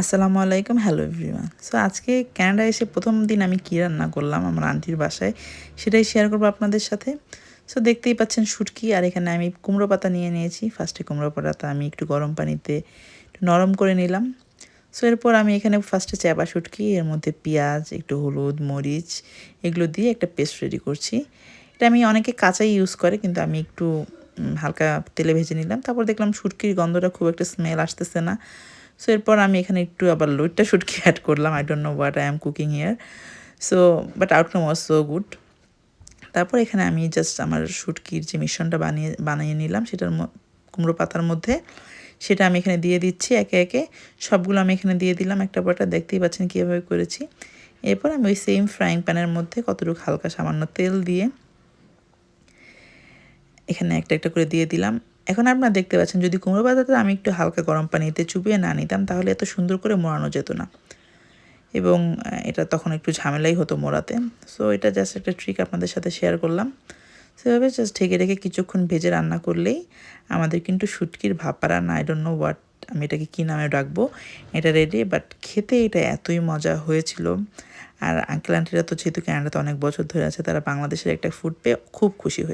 আসসালামু আলাইকুম, hello everyone. So আজকে ক্যানাডা এসে প্রথম দিন আমি কী রান্না করলাম আমার আন্টির বাসায়, সেটাই শেয়ার করব আপনাদের সাথে। সো দেখতেই পাচ্ছেন শুটকি, আর এখানে আমি কুমড়ো পাতা নিয়ে নিয়েছি। ফার্স্টে কুমড়ো পাতাটা আমি একটু গরম পানিতে একটু নরম করে নিলাম। সো এরপর আমি এখানে ফার্স্টে চ্যাপা শুটকি, এর মধ্যে পেঁয়াজ, একটু হলুদ, মরিচ, এগুলো দিয়ে একটা পেস্ট রেডি করছি। এটা আমি অনেকে কাঁচাই ইউজ করে, কিন্তু আমি একটু হালকা তেলে ভেজে নিলাম। তারপর দেখলাম শুটকির গন্ধটা খুব একটা স্মেল আসতেছে না। সো এরপর আমি এখানে একটু আবার লোটটা শুটকি অ্যাড করলাম। I don't know what I am cooking year so but outcome was so good তারপর এখানে আমি জাস্ট আমার শুটকির যে মিশ্রণটা বানিয়ে বানিয়ে নিলাম, সেটার কুমড়ো পাতার মধ্যে, সেটা আমি এখানে দিয়ে দিচ্ছি একে একে। সবগুলো আমি এখানে দিয়ে দিলাম একটা পরটা দেখতেই পাচ্ছেন কীভাবে করেছি। এরপর আমি ওই সেম ফ্রাইং প্যানের মধ্যে কতটুকু হালকা সামান্য তেল দিয়ে, এখানে একটা একটা করে দিয়ে দিলাম। এখন আপনারা দেখতে পাচ্ছেন, যদি কুমড়ো পাতাটা আমি একটু হালকা গরম পানিতে চুপিয়ে না নিতাম, তাহলে এত সুন্দর করে মোড়ানো যেত না। এবং এটা তখন একটু ঝামেলাই হতো মোড়াতে। সো এটা জাস্ট একটা ট্রিক আপনাদের সাথে শেয়ার করলাম। সেভাবে জাস্ট ঢেকে রেখে কিছুক্ষণ ভেজে রান্না করলেই আমাদের কিন্তু শুটকির ভাপারা না আই ডোন্ট নো হোয়াট আমি এটাকে কী নামে ডাকবো, এটা রেডি বাট খেতে এটা এতই মজা হয়েছিল। আর আঙ্কেল আন্টিরা তো যেহেতু ক্যানাডাতে অনেক বছর ধরে আছে, তারা বাংলাদেশের একটা ফুড পেয়ে খুব খুশি হয়েছে।